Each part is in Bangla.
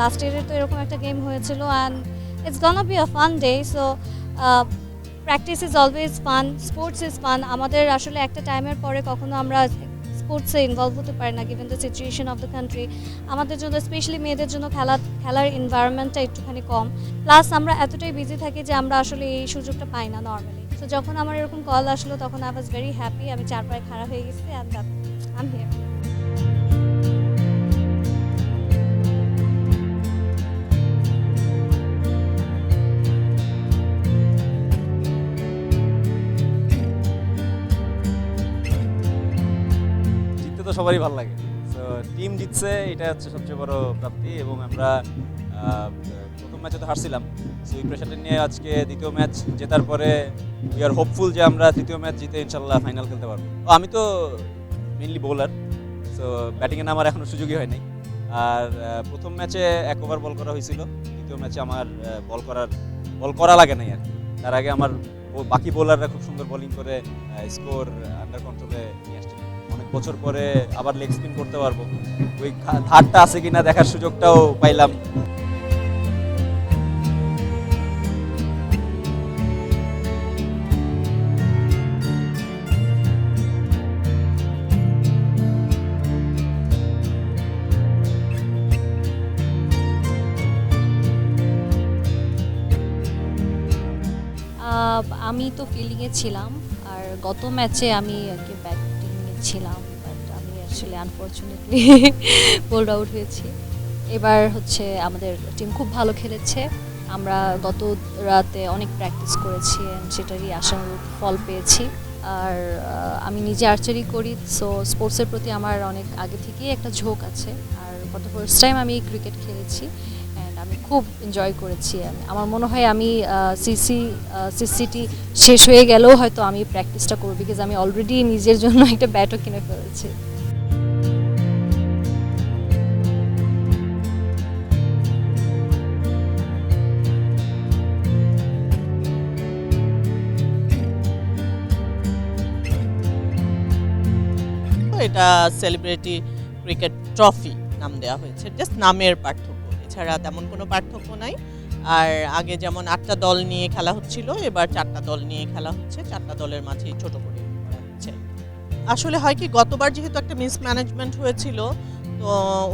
লাস্ট ইয়ারে তো এরকম একটা গেম হয়েছিল and it's gonna be a fun day so practice is always fun sports is fun আমাদের আসলে একটা টাইমের পরে কখনো আমরা স্পোর্টসে ইনভলভ হতে পারি না given the situation of the country আমাদের জন্য স্পেশালি মেয়েদের জন্য খেলা, খেলার এনভায়রনমেন্টটা একটুখানি কম. প্লাস আমরা এতটাই বিজি থাকি যে আমরা আসলে এই সুযোগটা পাই না নর্মালি তো যখন আমার এরকম কল আসলো, তখন আই ওয়াজ ভেরি হ্যাপি আমি চার পায়ে খাড়া হয়ে গেছি অ্যান্ড এম হিয়ার তো সবারই ভালো লাগে। তো টিম জিতছে, এটা হচ্ছে সবচেয়ে বড় প্রাপ্তি এবং আমরা প্রথম ম্যাচে তো হারছিলাম। সো এই প্রেশারটা নিয়ে আজকে দ্বিতীয় ম্যাচ জেতার পরে উই আর হোপফুল যে আমরা তৃতীয় ম্যাচ জিতে ইনশাল্লাহ ফাইনাল খেলতে পারব। আমি তো মেনলি বোলার সো ব্যাটিংয়ে নামার এখনও সুযোগই হয় নাই। আর প্রথম ম্যাচে এক ওভার বল করা হয়েছিল, দ্বিতীয় ম্যাচে আমার বল করার বল করা লাগে নাই আর তার আগে আমার বাকি বোলাররা খুব সুন্দর বোলিং করে স্কোর আন্ডার কন্ট্রোলে নিয়ে আসছিল। বছর পরে আবার লেগ স্পিন করতে পারব। ওই ধারটা আছে কিনা দেখার সুযোগটাও পাইলাম। আমি তো ফিল্ডিংয়ে ছিলাম, আর গত ম্যাচে আমি ব্যাটিংয়ে ছিলাম। আসলে আনফর্চুনেটলি বোল্ড আউট হয়েছি। এবার হচ্ছে আমাদের টিম খুব ভালো খেলেছে। আমরা গত রাতে অনেক প্র্যাকটিস করেছি সেটারই আশানুরূপ ফল পেয়েছি। আর আমি নিজে আর্চারি করি সো স্পোর্টসের প্রতি আমার অনেক আগে থেকেই একটা ঝোঁক আছে। আর গত ফার্স্ট টাইম আমি ক্রিকেট খেলেছি অ্যান্ড আমি খুব এনজয় করেছি। আমার মনে হয় আমি সিসি সিসিটি শেষ হয়ে গেলেও হয়তো আমি প্র্যাকটিসটা করব বিকজ আমি অলরেডি নিজের জন্য একটা ব্যাটও কিনে ফেলেছি। এটা সেলিব্রিটি ক্রিকেট ট্রফি নাম দেওয়া হয়েছে। জাস্ট নামের পার্থক্য। এছাড়া তেমন কোনো পার্থক্য নাই। আর আগে যেমন আটটা দল নিয়ে খেলা হচ্ছিল, এবার চারটা দল নিয়ে খেলা হচ্ছে। চারটা দলের মাঝেই ছোট করে করা হচ্ছে। আসলে হয় কি, গতবার যেহেতু একটা মিসম্যানেজমেন্ট হয়েছিল, তো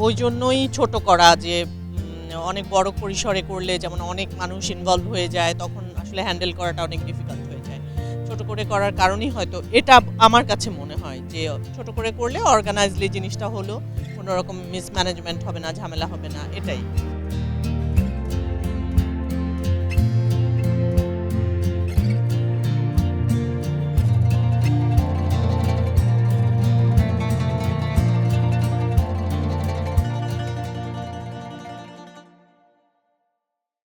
ওই জন্যই ছোট করা যে অনেক বড় পরিসরে করলে যেমন অনেক মানুষ ইনভলভ হয়ে যায়, তখন আসলে হ্যান্ডেল করাটা অনেক ডিফিকাল্ট ছোট করে করার কারণেই হয়তো এটা আমার কাছে মনে হয় যে ছোট করে করলে অর্গানাইজলি জিনিসটা হলো কোনো রকম মিসম্যানেজমেন্ট হবে না, ঝামেলা হবে না, এটাই।